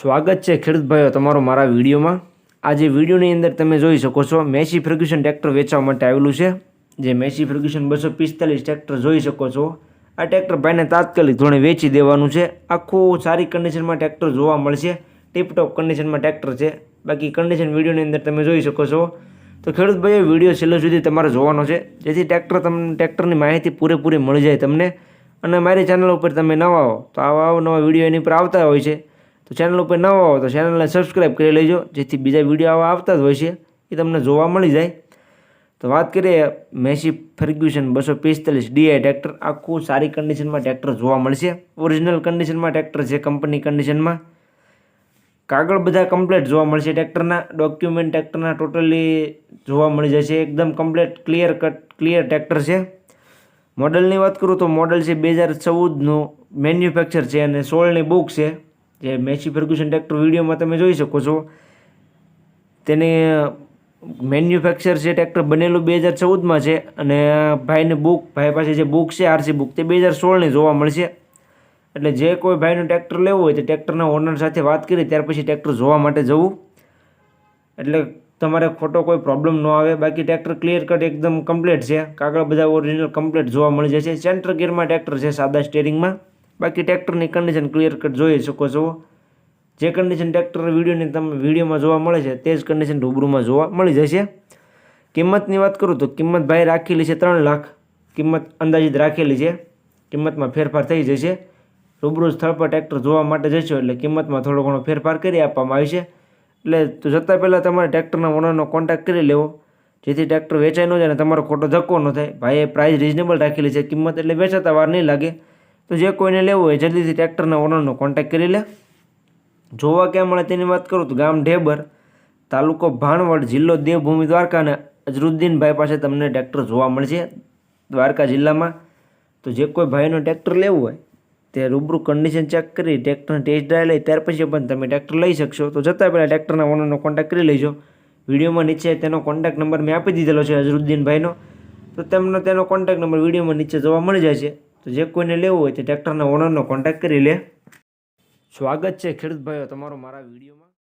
સ્વાગત છે ખેડૂત ભાઈઓ તમારો મારા વિડીયોમાં. આજે વિડીયોની અંદર તમે જોઈ શકો છો, મેસી ફર્ગ્યુશન ટ્રેક્ટર વેચવા માટે આવેલું છે. જે મેસી ફર્ગ્યુશન બસો પિસ્તાલીસ ટ્રેક્ટર જોઈ શકો છો. આ ટ્રેક્ટર ભાઈને તાત્કાલિક ધોરણે વેચી દેવાનું છે. આખું સારી કન્ડિશનમાં ટ્રેક્ટર જોવા મળશે. ટીપટોપ કન્ડિશનમાં ટ્રેક્ટર છે. બાકી કન્ડિશન વિડીયોની અંદર તમે જોઈ શકો છો. તો ખેડૂત ભાઈઓ, વીડિયો છેલ્લો સુધી તમારે જોવાનો છે. જેથી ટ્રેક્ટર તમને ટ્રેક્ટરની માહિતી પૂરેપૂરી મળી જાય તમને. અને મારી ચેનલ ઉપર તમે નવા હો, તો આવા નવા વીડિયો એની પર આવતા હોય છે. તો ચેનલ ઉપર નવા હો તો ચેનલને સબસ્ક્રાઈબ કરી લેજો, જેથી બીજા વીડિયો આવા આવતા જ હોય છે. એ તમને જોવા મળી જાય. તો વાત કરીએ મેસી ફર્ગ્યુશન બસો પિસ્તાલીસ ડીઆઈ ટ્રેક્ટર. આખું સારી કન્ડિશનમાં ટ્રેક્ટર જોવા મળશે. ઓરિજિનલ કન્ડિશનમાં ટ્રેક્ટર છે કંપની કન્ડિશનમાં કાગળ બધા કમ્પ્લેટ જોવા મળશે ટ્રેક્ટરના. ડોક્યુમેન્ટ ટ્રેક્ટરના ટોટલી જોવા મળી જશે. એકદમ complete clear cut clear tractor છે. મોડલની વાત કરું તો મોડલ છે બે હજાર ચૌદનું. મેન્યુફેક્ચર છે અને સોળની બુક છે. જે મેસી ફર્ગ્યુસન ટ્રેક્ટર વિડીયોમાં તમે જોઈ શકો છો. તેની મેન્યુફેક્ચર છે ટ્રેક્ટર બનેલું બે હજાર ચૌદમાં છે અને ભાઈને બુક, ભાઈ પાસે જે બુક છે, આરસી બુક, તે બે હજાર સોળની જોવા મળશે. એટલે જે કોઈ ભાઈનું ટ્રેક્ટર લેવું હોય તે ટ્રેક્ટરના ઓનર સાથે વાત કરી, ત્યાર પછી ટ્રેક્ટર જોવા માટે જવું. એટલે તમારે ખોટો કોઈ પ્રોબ્લેમ ન આવે. બાકી ટ્રેક્ટર ક્લિયર કટ એકદમ કમ્પ્લીટ છે. કાગળ બધા ઓરિજિનલ કમ્પ્લીટ જોવા મળી જશે. સેન્ટર ગિયરમાં ટ્રેક્ટર છે સાદા સ્ટેરિંગમાં. બાકી ટ્રેક્ટરની કન્ડિશન ક્લિયર કટ જોઈ શકો છો. જે કન્ડિશન ટ્રેક્ટર વિડીયોની તમે વિડીયોમાં જોવા મળે છે, તે જ કન્ડિશન રૂબરૂમાં જોવા મળી જશે. કિંમતની વાત કરું તો કિંમત ભાઈ રાખેલી છે ત્રણ લાખ. કિંમત અંદાજિત રાખેલી છે. કિંમતમાં ફેરફાર થઈ જશે. રૂબરૂ સ્થળ પર ટ્રેક્ટર જોવા માટે જશો એટલે કિંમતમાં થોડો ઘણો ફેરફાર કરી આપવામાં આવશે. એટલે તો જતાં પહેલાં તમારે ટ્રેક્ટરના ઓનરનો કોન્ટેક્ટ કરી લેવો. જેથી ટ્રેક્ટર વેચાઈ ન જાય અને તમારો ખોટો ધક્કો ન થાય. ભાઈએ પ્રાઇસ રિઝનેબલ રાખેલી છે. કિંમત એટલે વેચાતા વાર નહીં લાગે. તો જે કોઈને લેવું હોય જલ્દીથી ટ્રેક્ટરના ઓનરનો કોન્ટેક્ટ કરી લે. જોવા ક્યાં મળે તેની વાત કરું તો ગામ ઢેબર, તાલુકો ભાણવડ, જિલ્લો દેવભૂમિ દ્વારકા અને અજરુદ્દીનભાઈ પાસે તમને ટ્રેક્ટર જોવા મળશે દ્વારકા જિલ્લામાં. તો જે કોઈ ભાઈનો ટ્રેક્ટર લેવું હોય તે રૂબરૂ કન્ડિશન ચેક કરી ટ્રેક્ટરને ટેસ્ટ ડ્રાઈવ લઈ ત્યાર પછી પણ તમે ટ્રેક્ટર લઈ શકશો. તો જતાં પહેલાં ટ્રેક્ટરના ઓનરનો કોન્ટેક્ટ કરી લેજો. વિડીયોમાં નીચે તેનો કોન્ટેક્ટ નંબર મેં આપી દીધેલો છે અઝરુદ્દીનભાઈનો તો તેમનો તેનો કોન્ટેક્ટ નંબર વિડીયોમાં નીચે જોવા મળી જાય છે તો જે કોઈને લેવું હોય તે ટ્રેક્ટરના ઓનરનો કોન્ટેક્ટ કરી લે. સ્વાગત છે ખેડૂત ભાઈઓ તમારો મારા વિડીયોમાં.